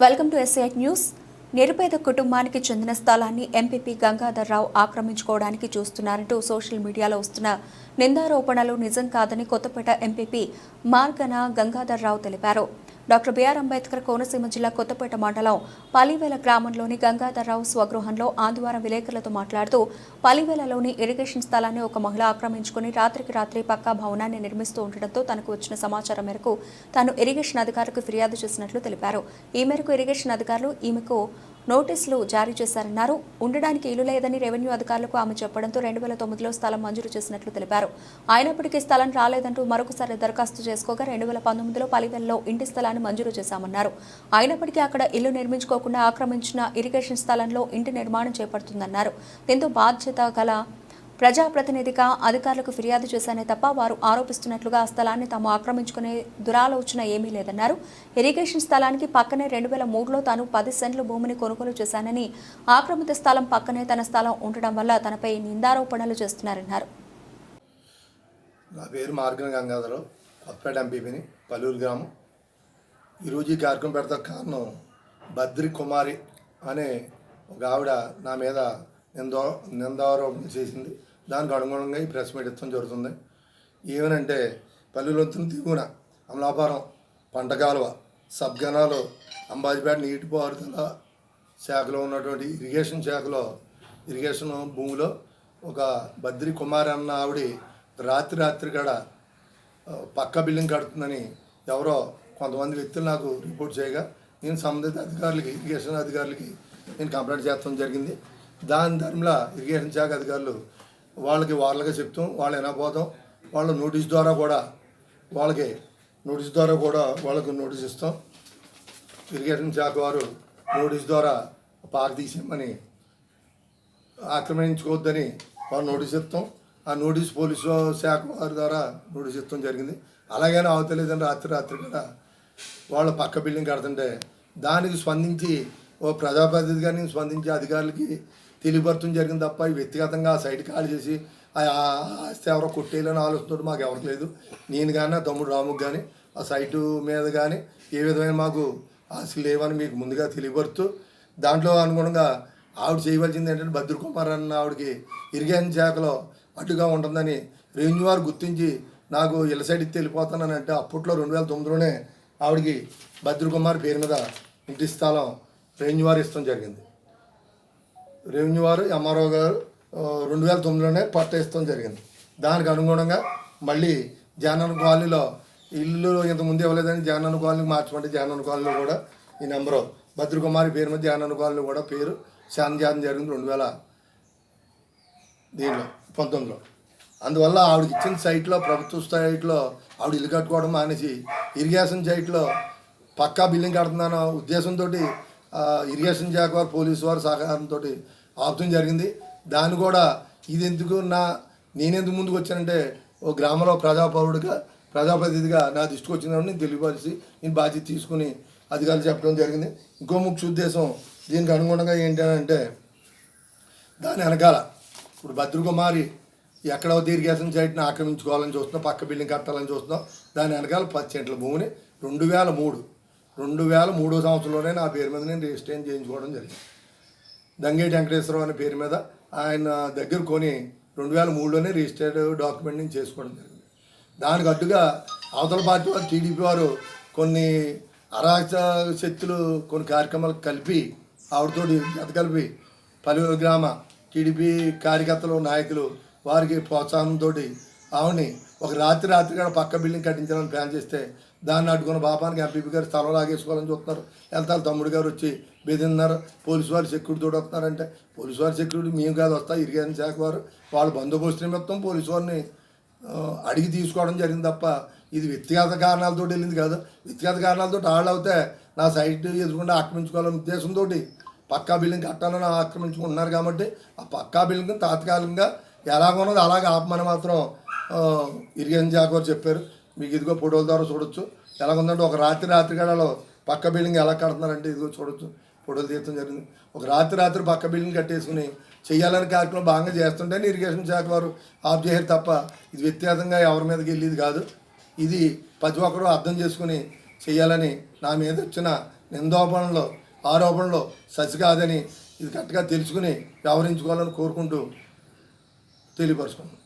Welcome to SI news నిరుపేద కుటుంబానికి చెందిన స్థలాన్ని ఎంపీపీ గంగాధర్రావు ఆక్రమించుకోవడానికి చూస్తున్నారంటూ సోషల్ మీడియాలో వస్తున్న నిందారోపణలు నిజం కాదని కొత్తపేట ఎంపీపీ మార్గన గంగాధర్ రావు తెలిపారు. డాక్టర్ బిఆర్ అంబేద్కర్ కోనసీమ జిల్లా కొత్తపేట మండలం పలివేల గ్రామంలోని గంగాధరరావు స్వగృహంలో ఆదివారం విలేకరులతో మాట్లాడుతూ పలివేలలోని ఇరిగేషన్ స్థలాన్ని ఒక మహిళ ఆక్రమించుకుని రాత్రికి రాత్రి పక్కా భవనాన్ని నిర్మిస్తూ ఉండటంతో తనకు వచ్చిన సమాచారం మేరకు తాను ఇరిగేషన్ అధికారులకు ఫిర్యాదు చేసినట్లు తెలిపారు. ఈ మేరకు ఇరిగేషన్ అధికారులు ఈమెకు నోటీసులు జారీ చేశారన్నారు. ఉండడానికి ఇల్లు లేదని రెవెన్యూ అధికారులకు ఆమె చెప్పడంతో రెండు వేల తొమ్మిదిలో స్థలం మంజూరు చేసినట్లు తెలిపారు. అయినప్పటికీ స్థలం రాలేదంటూ మరొకసారి దరఖాస్తు చేసుకోగా రెండు వేల పంతొమ్మిదిలో పలివెల్లో ఇంటి స్థలాన్ని మంజూరు చేశామన్నారు. అయినప్పటికీ అక్కడ ఇల్లు నిర్మించుకోకుండా ఆక్రమించిన ఇరిగేషన్ స్థలంలో ఇంటి నిర్మాణం చేపడుతుందన్నారు. దీంతో బాధ్యత గల ప్రజాప్రతినిధిగా అధికారులకు ఫిర్యాదు చేశానే తప్ప వారు ఆరోపిస్తున్నట్లుగా ఆ స్థలాన్ని తాము ఆక్రమించుకునే దురాలోచన ఏమీ లేదన్నారు. ఇరిగేషన్ స్థలానికి పక్కనే రెండు వేల మూడులో తాను పది సెంట్ల భూమిని కొనుగోలు చేశానని ఆక్రమిత స్థలం పక్కనే తన స్థలం ఉండడం వల్ల తనపై నిందారోపణలు చేస్తున్నారన్నారు. నా పేరు మార్గన గంగాధరరావు కొత్తపేట ఎంపీపీని పల్లూరు గ్రామం. ఈరోజు ఈ కార్యక్రమం పెడతా కారణం బద్రి కుమారి అనే ఒక ఆవిడ నా మీద నిందో నిందారోపణ చేసింది. దానికి అనుగుణంగా ఈ ప్రెస్ మీట్ ఇస్తాం జరుగుతుంది. ఏమనంటే పల్లెలొత్తున దిగున అమలాపురం పంటకాలువ సబ్గనాలు అంబాజీపేట నీటిపారుదల శాఖలో ఉన్నటువంటి ఇరిగేషన్ శాఖలో ఇరిగేషన్ భూమిలో ఒక బద్రి కుమార్ అన్న ఆవిడ రాత్రి రాత్రి కాడ పక్క బిల్డింగ్ కడుతుందని ఎవరో కొంతమంది వ్యక్తులు నాకు రిపోర్ట్ చేయగా నేను సంబంధిత అధికారులకి ఇరిగేషన్ అధికారులకి నేను కంప్లైంట్ చేస్తాం జరిగింది. దాని ధర్మలా ఇరిగేషన్ శాఖ అధికారులు వాళ్ళకి వాళ్ళగా చెప్తాం వాళ్ళు వినకపోతాం. వాళ్ళ నోటీస్ ద్వారా కూడా వాళ్ళకి నోటీస్ ద్వారా కూడా వాళ్ళకు నోటీస్ ఇస్తాం. ఇరిగేషన్ శాఖ వారు నోటీస్ ద్వారా పార్క్ తీసేయమని ఆక్రమించుకోవద్దని వాళ్ళు నోటీస్ ఇస్తాం. ఆ నోటీస్ పోలీసు శాఖ వారి ద్వారా నోటీస్ ఇస్తాం జరిగింది. అలాగైనా అవతలేదని రాత్రి రాత్రి కూడా వాళ్ళ పక్క బిల్డింగ్ కడుతుంటే దానికి స్పందించి ఓ ప్రజాప్రతినిధి కానీ స్పందించి అధికారులకి తెలియపరచడం జరిగింది తప్ప వ్యక్తిగతంగా ఆ సైట్ ఖాళీ చేసి ఆ ఆస్తి ఎవరో కొట్టేయాలని ఆలోచన మాకు ఎవరికి లేదు. నేను కానీ నా తమ్ముడు రాముకు కానీ ఆ సైటు మీద కానీ ఏ విధమైన మాకు ఆస్తులు లేవని మీకు ముందుగా తెలియపరుస్తూ దాంట్లో అనుగుణంగా ఆవిడ చేయవలసింది ఏంటంటే భద్రకుమార్ అన్న ఆవిడకి ఇరిగేషన్ శాఖలో అడ్డుగా ఉంటుందని రెవెన్యూ వారు గుర్తించి నాకు ఇళ్ళ సైడ్కి వెళ్ళిపోతానని అంటే అప్పట్లో రెండు వేల తొమ్మిదిలోనే ఆవిడకి భద్రకుమార్ పేరు మీద ఇంటి స్థలం రెవెన్యూ వారు ఇష్టం జరిగింది. రెవెన్యూ వారు ఎంఆర్ఓ గారు రెండు వేల తొమ్మిదిలోనే పట్ట ఇస్తాం జరిగింది. దానికి అనుగుణంగా మళ్ళీ జానన్ కాలనీలో ఇల్లు ఇంతకుముందు ఇవ్వలేదని జానన్ కాలనీకి మార్చమంటే జానన్ కాలనీలో కూడా ఈ నెంబరు భద్రకుమారి పేరు మీద జానన్ కాలనీ కూడా పేరు శాన్ జాన్ జరిగింది రెండు వేల దీనిలో పంతొమ్మిదిలో. అందువల్ల ఆవిడకి ఇచ్చిన సైట్లో ప్రభుత్వ సైట్లో ఆవిడ ఇల్లు కట్టుకోవడం మానేసి ఇరిగేషన్ సైట్లో పక్కా బిల్డింగ్ కడుతున్నాను ఉద్దేశంతో ఇరిగేషన్ శాఖ వారు పోలీసు వారి సహకారంతో ఆపడం జరిగింది. దాన్ని కూడా ఇది ఎందుకు నా నేనెందుకు ముందుకు వచ్చానంటే ఓ గ్రామంలో ప్రజాపౌరుడిగా ప్రజాప్రతినిధిగా నా దృష్టికి వచ్చినప్పుడు నేను తెలియపరిచి నేను బాధ్యత తీసుకుని అధికారులు చెప్పడం జరిగింది. ఇంకో ముఖ్య ఉద్దేశం దీనికి అనుగుణంగా ఏంటి అని అంటే దాని వెనకాల ఇప్పుడు భద్రకుమారి ఎక్కడ ఇరిగేషన్ సైట్ని ఆక్రమించుకోవాలని చూస్తున్నాం పక్క బిల్డింగ్ కట్టాలని చూస్తున్నాం. దాని వెనకాల పది సెంట్ల భూమిని రెండు వేల మూడు రెండు వేల మూడో సంవత్సరంలోనే నా పేరు మీద నేను రిజిస్ట్రేషన్ చేయించుకోవడం జరిగింది. దంగేటి వెంకటేశ్వరరావు అనే పేరు మీద ఆయన దగ్గర కొని రెండు వేల మూడులోనే రిజిస్టర్డ్ డాక్యుమెంట్ నేను చేసుకోవడం జరిగింది. దానికి అడ్డుగా అవతల పార్టీ వారు టీడీపీ వారు కొన్ని అరాచ శక్తులు కొన్ని కార్యక్రమాలు కలిపి ఆవిడతోటి జత కలిపి పలు గ్రామ టీడీపీ కార్యకర్తలు నాయకులు వారికి ప్రోత్సాహంతో ఆవిడని ఒక రాత్రి రాత్రి కూడా పక్క బిల్డింగ్ కట్టించాలని ప్లాన్ చేస్తే దాన్ని అడ్డుకున్న పాపానికి ఎంపీపీ గారు స్థలం లాగేసుకోవాలని చూస్తున్నారు. వెళ్తారు తమ్ముడు గారు వచ్చి బెదిరినారు పోలీసు వారు సెక్యూరిటీ తోటి వస్తున్నారంటే పోలీసు వారి సెక్యూరిటీ మేము కాదు వస్తా ఇరిగేషన్ శాఖ వారు. వాళ్ళు బందోబస్తు నిమిత్తం పోలీసు వారిని అడిగి తీసుకోవడం జరిగింది తప్ప ఇది వ్యక్తిగత కారణాలతో వెళ్ళింది కాదు. వ్యక్తిగత కారణాలతో వాళ్ళు అవుతే నా సైట్ ఎదురుకుండా ఆక్రమించుకోవాలనే ఉద్దేశంతో పక్కా బిల్డింగ్ కట్టాలని ఆక్రమించుకుంటున్నారు కాబట్టి ఆ పక్కా బిల్డింగ్ తాత్కాలికంగా ఎలాగున్నది అలాగే ఆపమని మాత్రం ఇరిగేషన్ శాఖ చెప్పారు. మీకు ఇదిగో ఫోటోల ద్వారా చూడొచ్చు. ఎలాగుందంటే ఒక రాత్రి రాత్రి గడలో పక్క బిల్డింగ్ ఎలా కడుతున్నారంటే ఇదిగో చూడొచ్చు. ఫోటోలు తీయడం జరిగింది. ఒక రాత్రి రాత్రి పక్క బిల్డింగ్ కట్టేసుకుని చేయాలని కార్యక్రమం బాగా చేస్తుంటే ఇరిగేషన్ శాఖ వారు ఆఫ్ చేయరు తప్ప ఇది వ్యక్తిగతంగా ఎవరి మీదకి వెళ్ళేది కాదు. ఇది ప్రతి ఒక్కరూ అర్థం చేసుకుని చేయాలని నా మీద వచ్చిన నిందోపణలో ఆరోపణలో ససి కాదని ఇది కరెక్ట్గా తెలుసుకుని వ్యవహరించుకోవాలని కోరుకుంటూ తెలియపరుచుకున్నాను